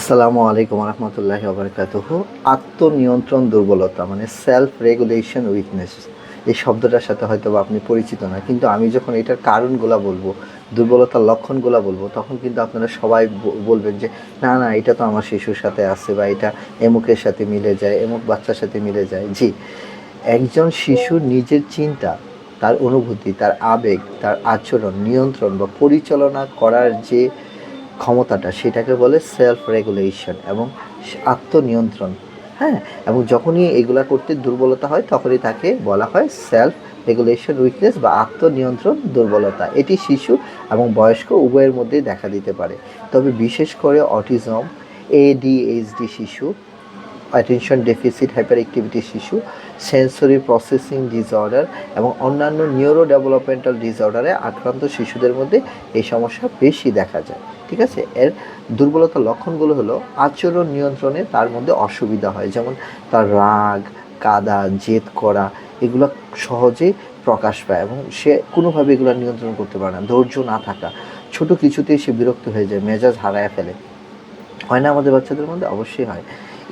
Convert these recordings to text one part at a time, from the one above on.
আসসালামু আলাইকুম রহমতুল্লাহ আবরকাতুহ আত্মনিয়ন্ত্রণ দুর্বলতা মানে সেলফ রেগুলেশন উইকনেস এই শব্দটার সাথে হয়তো আপনি পরিচিত না, কিন্তু আমি যখন এটার কারণগুলো বলব, দুর্বলতার লক্ষণগুলো বলব, তখন কিন্তু আপনারা সবাই বলবেন যে, না না, এটা তো আমার শিশুর সাথে আছে বা এটা এমুকের সাথে মিলে যায়, এমুক বাচ্চার সাথে মিলে যায়। জি, একজন শিশুর নিজের চিন্তা, তার অনুভূতি, তার আবেগ, তার আচরণ, নিয়ন্ত্রণ বা পরিচালনা করার যে ক্ষমতাটা, সেটাকে বলে সেলফ রেগুলেশন এবং আত্মনিয়ন্ত্রণ। হ্যাঁ? এবং যখনই এগুলা করতে দুর্বলতা হয়, তখনই তাকে বলা হয় সেলফ রেগুলেশন উইকনেস বা আত্মনিয়ন্ত্রণ দুর্বলতা। এটি শিশু এবং বয়স্ক উভয়ের মধ্যেই দেখা দিতে পারে। তবে বিশেষ করে অটিজম এডিএইচডি শিশু অ্যাটেনশন ডেফিসিট হাইপার অ্যাক্টিভিটি শিশু সেন্সরি প্রসেসিং ডিসঅর্ডার এবং অন্যান্য নিউরো ডেভেলপমেন্টাল ডিসঅর্ডারে আক্রান্ত শিশুদের মধ্যে এই সমস্যা বেশি দেখা যায়, ঠিক আছে? এর দুর্বলতার লক্ষণগুলো হলো আচরণ নিয়ন্ত্রণে তার মধ্যে অসুবিধা হয়, যেমন তার রাগ, কাদা, জেদ করা, এগুলো সহজেই প্রকাশ পায় এবং সে কোনোভাবে এগুলো নিয়ন্ত্রণ করতে পারে না, ধৈর্য না থাকা। ছোট কিছুতেই সে বিরক্ত হয়ে যায়, মেজাজ হারায় ফেলে। হয় না আমাদের বাচ্চাদের মধ্যে? অবশ্যই হয়।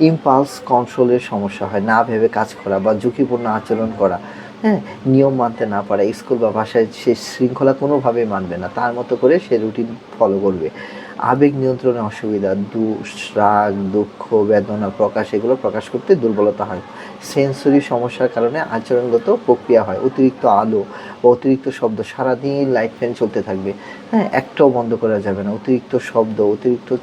ইম্পালস কন্ট্রোলের সমস্যা হয়, না ভেবে কাজ করা বা ঝুঁকিপূর্ণ আচরণ করা। হ্যাঁ নিয়ম মানতে না পারা, স্কুল বা বাসায় সে শৃঙ্খলা কোনোভাবেই মানবে না, তার মতো করে সে রুটিন ফলো করবে। আবেগ নিয়ন্ত্রণে অসুবিধা, দুঃখ, রাগ, দুঃখ, বেদনা, প্রকাশ, এগুলো প্রকাশ করতে দুর্বলতা হয়। সেন্সরি সমস্যার কারণে আচরণগত প্রক্রিয়া হয়। অতিরিক্ত আলো অতিরিক্ত শব্দ সারাদিন লাইট ফ্যান চলতে থাকবে। হ্যাঁ একটাও বন্ধ করা যাবে না। অতিরিক্ত শব্দ, অতিরিক্ত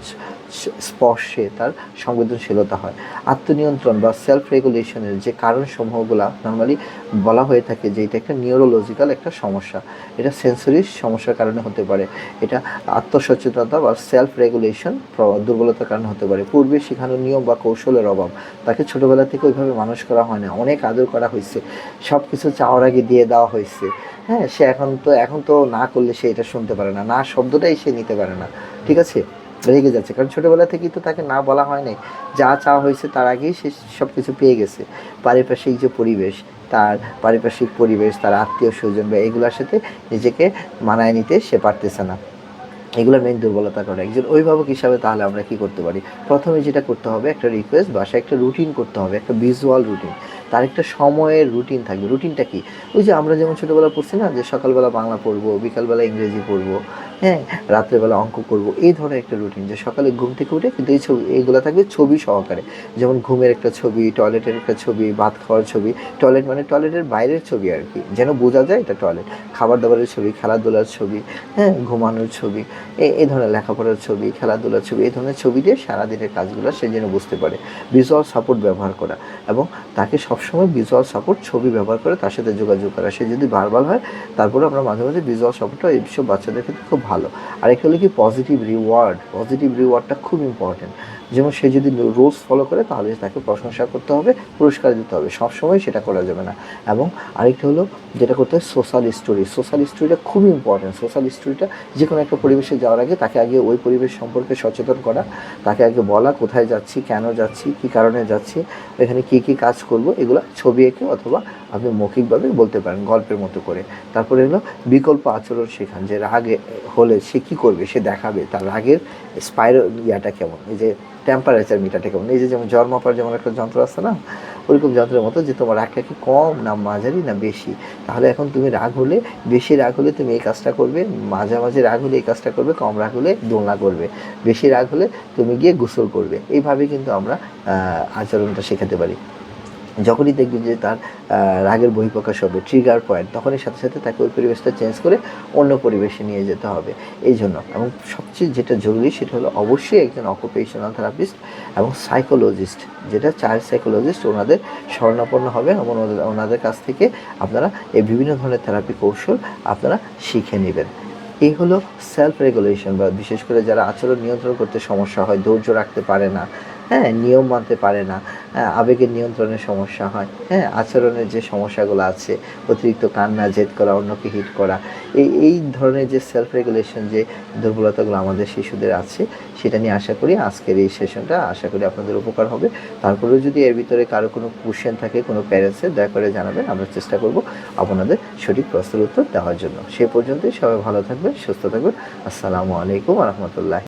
স্পর্শে তার সংবেদনশীলতা হয়। আত্মনিয়ন্ত্রণ বা সেলফ রেগুলেশনের যে কারণ সমূহগুলা নর্মালি বলা হয়ে থাকে যে এটা একটা নিউরোলজিক্যাল একটা সমস্যা। এটা সেন্সরি সমস্যার কারণে হতে পারে। এটা আত্মসচেতনতা বা সেলফ রেগুলেশন দুর্বলতার কারণে হতে পারে। পূর্বে শেখানো নিয়ম বা কৌশলের অভাব, তাকে ছোটবেলা থেকে ওইভাবে মানুষ করা হয় না। অনেক আদর করা হয়েছে সব কিছু চাওয়ার আগে দিয়ে দেওয়া হয়েছে। হ্যাঁ সে এখন তো এখন তো না করলে সে এটা শুনতে পারে না। না শব্দটাই সে নিতে পারে না। ঠিক আছে? রেগে যাচ্ছে। কারণ ছোটোবেলা থেকেই তো তাকে না বলা হয় নাই। যা চাওয়া হয়েছে তার আগেই সে সব কিছু পেয়ে গেছে। পারিপার্শ্বিক যে পরিবেশ, তার পারিপার্শ্বিক পরিবেশ, তার আত্মীয় স্বজন বা এগুলোর সাথে নিজেকে মানায় নিতে সে পারতেছে না। এগুলো মেন দুর্বলতা করে একজন অভিভাবক হিসাবে তাহলে আমরা কি করতে পারি? প্রথমে যেটা করতে হবে, একটা রিকোয়েস্ট বাসায় একটা রুটিন করতে হবে, একটা ভিজুয়াল রুটিন তার একটা সময়ের রুটিন থাকবে। রুটিনটা কি? ওই যে আমরা যেমন ছোটোবেলা পড়ছি না, যে সকালবেলা বাংলা পড়ব, বিকালবেলা ইংরেজি পড়ব হ্যাঁ রাত্রেবেলা অঙ্ক করব, এই ধরনের একটা রুটিন যে সকালে ঘুম থেকে উঠে কিন্তু এই ছবি, এইগুলো থাকবে ছবি সহকারে। যেমন ঘুমের একটা ছবি টয়লেটের একটা ছবি, ভাত খাওয়ার ছবি টয়লেট মানে টয়লেটের বাইরের ছবি আর কি। যেন বোঝা যায় এটা টয়লেট খাবার দাবারের ছবি, খেলাধুলার ছবি হ্যাঁ ঘুমানোর ছবি। এই ধরনের লেখাপড়ার ছবি, খেলাধুলার ছবি এই ধরনের ছবি দিয়ে সারাদিনের কাজগুলো সে যেন বুঝতে পারে। ভিজুয়াল সাপোর্ট ব্যবহার করা এবং তাকে সবসময় ভিজুয়াল সাপোর্ট ছবি ব্যবহার করে তার সাথে যোগাযোগ করা। সে যদি বারবার হয় তারপরে আমরা মাঝে মাঝে ভিজুয়াল সাপোর্টটা এইসব বাচ্চাদের ক্ষেত্রে খুব ভালো। আরেকটা হলো কি পজিটিভ রিওয়ার্ড পজিটিভ রিওয়ার্ডটা খুব ইম্পর্টেন্ট যেমন সে যদি রুলস ফলো করে, তাহলে তাকে প্রশংসা করতে হবে, পুরস্কার দিতে হবে। সবসময় সেটা করা যাবে না। এবং আরেকটা হলো যেটা করতে হয় সোশ্যাল স্টোরি সোশ্যাল স্টোরিটা খুবই ইম্পর্টেন্ট সোশ্যাল স্টোরিটা যে কোনো একটা পরিবেশে যাওয়ার আগে তাকে আগে ওই পরিবেশ সম্পর্কে সচেতন করা, তাকে আগে বলা, কোথায় যাচ্ছি, কেন যাচ্ছি, কী কারণে যাচ্ছি, এখানে কী কী কাজ করব, এগুলো ছবি এঁকে অথবা আপনি মৌখিকভাবে বলতে পারেন গল্পের মতো করে। তারপরে হলো বিকল্প আচরণ শেখান, যে রাগে হলে সে কী করবে, সে দেখাবে, তার রাগের স্পাইরো ইয়াটা কেমন? এই যে টেম্পারেচার মিটার কেমন এই যে যেমন জ্বর মাপার যেমন একটা যন্ত্র আছে না, ওইরকম যন্ত্রের মতো যে তোমার রাগটা কি কম না মাঝারি না বেশি। তাহলে এখন তুমি রাগ হলে, বেশি রাগ হলে তুমি এই কাজটা করবে, মাঝামাঝি রাগ হলে এই কাজটা করবে, কম রাগ হলে দোলনা করবে। বেশি রাগ হলে তুমি গিয়ে গোসল করবে। এইভাবে কিন্তু আমরা আচরণটা শেখাতে পারি। যখনই দেখবেন যে তার রাগের বহিঃপ্রকাশ হবে ট্রিগার পয়েন্ট তখনই সাথে সাথে তাকে ওই পরিবেশটা চেঞ্জ করে অন্য পরিবেশে নিয়ে যেতে হবে। এই জন্য এবং সবচেয়ে যেটা জরুরি সেটা হলো অবশ্যই একজন অকুপেশনাল থেরাপিস্ট এবং সাইকোলজিস্ট যেটা চাইল্ড সাইকোলজিস্ট ওনাদের শরণাপন্ন হবে এবং ওনাদের কাছ থেকে আপনারা এই বিভিন্ন ধরনের থেরাপি কৌশল আপনারা শিখে নেবেন। এই হলো সেলফ রেগুলেশন বা বিশেষ করে যারা আচরণ নিয়ন্ত্রণ করতে সমস্যা হয়, ধৈর্য রাখতে পারে না হ্যাঁ নিয়ম মানতে পারে না। হ্যাঁ আবেগের নিয়ন্ত্রণের সমস্যা হয়। হ্যাঁ আচরণের যে সমস্যাগুলো আছে, অতিরিক্ত কান্না, জেদ করা, অন্যকে হিট করা, এই এই ধরনের যে সেলফ রেগুলেশন যে দুর্বলতাগুলো আমাদের শিশুদের আছে, সেটা নিয়ে আশা করি আজকের এই সেশনটা আশা করি আপনাদের উপকার হবে। তারপরেও যদি এর ভিতরে কারও কোনো কোশ্চেন থাকে, কোনো প্যারেন্টসের দয়া করে জানাবেন, আমরা চেষ্টা করব আপনাদের সঠিক প্রশ্নের উত্তর দেওয়ার জন্য। সে পর্যন্তই সবাই ভালো থাকবেন, সুস্থ থাকবেন। আসসালামু আলাইকুম রহমতুল্লাহ।